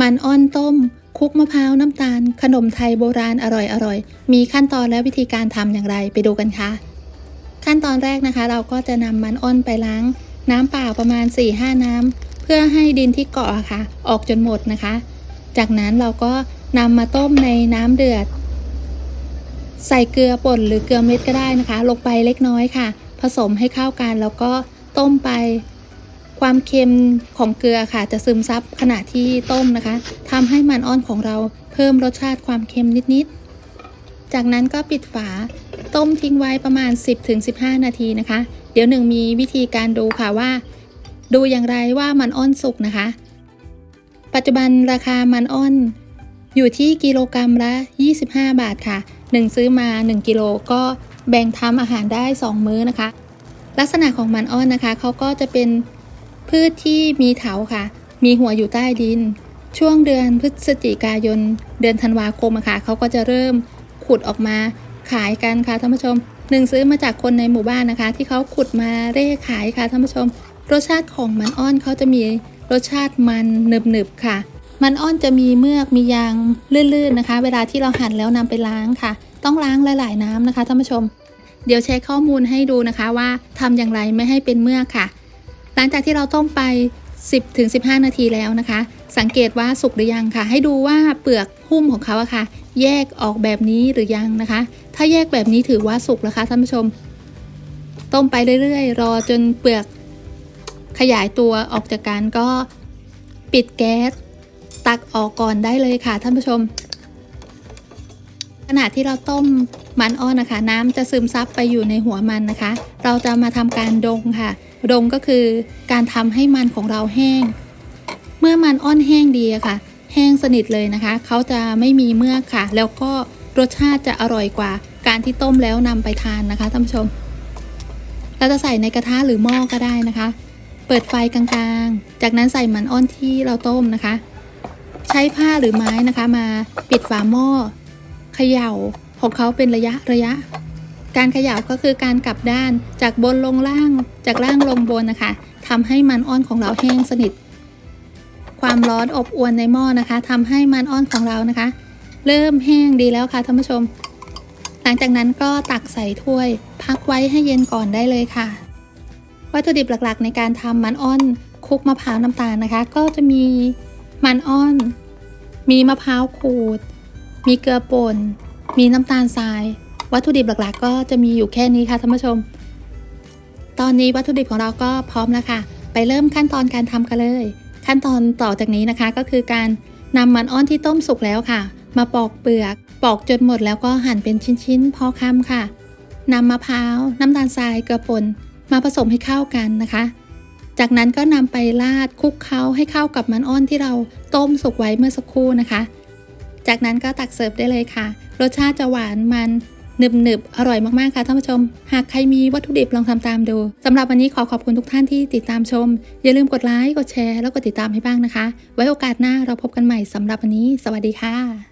มันอ้อนต้ม คุกมะพร้าวน้ำตาล ขนมไทยโบราณอร่อยๆมีขั้นตอนและวิธีการทำอย่างไรไปดูกันค่ะ ขั้นตอนแรกนะคะ เราก็จะนำมันอ้อนไปล้าง น้ำเปล่าประมาณ 4-5 น้ำเพื่อให้ดินที่เกาะค่ะ ออกจนหมดนะคะ จากนั้นเราก็นำมาต้มในน้ำเดือด ใส่เกลือป่นหรือเกลือเม็ดก็ได้นะคะ ลงไปเล็กน้อยค่ะ ผสมให้เข้ากันแล้วก็ต้มไป ความเค็มของเกลือค่ะ จะซึมซับขณะที่ต้มนะคะทำให้มันอ้อนของเราเพิ่มรสชาติความเค็มนิดๆ จากนั้นก็ปิดฝาต้มทิ้งไว้ประมาณ 10-15 นาทีนะคะ เดี๋ยวหนึ่งมีวิธีการดูค่ะว่า ดูอย่างไรว่ามันอ้อนสุกนะคะ ปัจจุบันราคามันอ้อนอยู่ที่กิโลกรรัมละ 25 บาทค่ะ 1 ซื้อมา 1 กิโลก็แบ่งทำอาหารได้ 2 มื้อนะคะ ลักษณะของมันอ้อนนะคะเขาก็จะเป็น พืชที่มีเถาค่ะ มีหัวอยู่ใต้ดิน ช่วงเดือนพฤศจิกายน เดือนธันวาคมอะค่ะเขาก็จะเริ่มขุดออกมาขายกันค่ะท่านผู้ชมหนึ่งซื้อมาจากคนในหมู่บ้านนะคะ ที่เขาขุดมาเร่ขายค่ะท่านผู้ชม รสชาติของมันอ้อนเขาจะมีรสชาติมันหนึบๆค่ะ มันอ้อนจะมีเมือกมียางลื่นๆนะคะ เวลาที่เราหั่นแล้วนำไปล้างค่ะ ต้องล้างหลาย ๆน้ำนะคะท่านผู้ชม เดี๋ยวแชร์ข้อมูลให้ดูนะคะว่าทำอย่างไรไม่ให้เป็นเมือกค่ะ หลังจากที่เราต้มไป 10-15 นาทีแล้วนะคะ สังเกตว่าสุกหรือยังค่ะ ให้ดูว่าเปลือกหุ้มของเขาอะค่ะ แยกออกแบบนี้หรือยังนะคะ ถ้าแยกแบบนี้ถือว่าสุกแล้วค่ะท่านผู้ชม ต้มไปเรื่อยๆ รอจนเปลือกขยายตัวออกจากกันก็ปิดแก๊สตักออกก่อนได้เลยค่ะท่านผู้ชม ขณะที่เราต้มมันอ้อนนะคะ น้ำจะซึมซับไปอยู่ในหัวมันนะคะ เราจะมาทำการดงค่ะ ดงก็คือการทำให้มันของเราแห้ง เมื่อมันอ้อนแห้งดีอะค่ะ แห้งสนิทเลยนะคะ เขาจะไม่มีเมือกค่ะ แล้วก็รสชาติจะอร่อยกว่า การที่ต้มแล้วนำไปทานนะคะท่านผู้ชม เราจะใส่ในกระทะหรือหม้อก็ได้นะคะ เปิดไฟกลางๆ จากนั้นใส่มันอ้อนที่เราต้มนะคะ ใช้ผ้าหรือไม้นะคะมาปิดฝาหม้อ เขย่าของเขาเป็นระยะระยะ การเขย่าก็คือการกลับด้านจากบนลงล่างจากล่างลงบนนะคะทำให้มันอ้อนของเราแห้งสนิท ความร้อนอบอวนในหม้อนะคะทำให้มันอ้อนของเรานะคะ เริ่มแห้งดีแล้วค่ะท่านผู้ชม หลังจากนั้นก็ตักใส่ถ้วย พักไว้ให้เย็นก่อนได้เลยค่ะ วัตถุดิบหลักๆ ในการทำมันอ้อนคุกมะพร้าวน้ำตาลนะคะ ก็จะมีมันอ้อน มีมะพร้าวขูด มีเกลือป่น มีน้ำตาลทราย วัตถุดิบหลักๆ ก็จะมีอยู่แค่นี้ค่ะท่านผู้ชม ตอนนี้วัตถุดิบของเราก็พร้อมแล้วค่ะ ไปเริ่มขั้นตอนการทำกันเลย ขั้นตอนต่อจากนี้นะคะก็คือการนำมันอ้อนที่ต้มสุกแล้วค่ะ มาปอกเปลือก ปอกจนหมดแล้วก็หั่นเป็นชิ้นๆ พอคำค่ะนำมะพร้าว น้ำตาลทรายเกลือป่นมาผสมให้เข้ากันนะคะ จากนั้นก็นำไปราดคลุกเคล้าให้เข้ากับมันอ้อนที่เราต้มสุกไว้เมื่อสักครู่นะคะ จากนั้นก็ตักเสิร์ฟได้เลยค่ะ รสชาติจะหวานมันหนึบหนึบอร่อยมาก ๆ ค่ะท่านผู้ชม หากใครมีวัตถุดิบลองทำตามดูสำหรับวันนี้ขอขอบคุณทุกท่านที่ติดตามชม อย่าลืมกดไลค์กดแชร์แล้วกดติดตามให้บ้างนะคะ ไว้โอกาสหน้าเราพบกันใหม่สำหรับวันนี้ สวัสดีค่ะ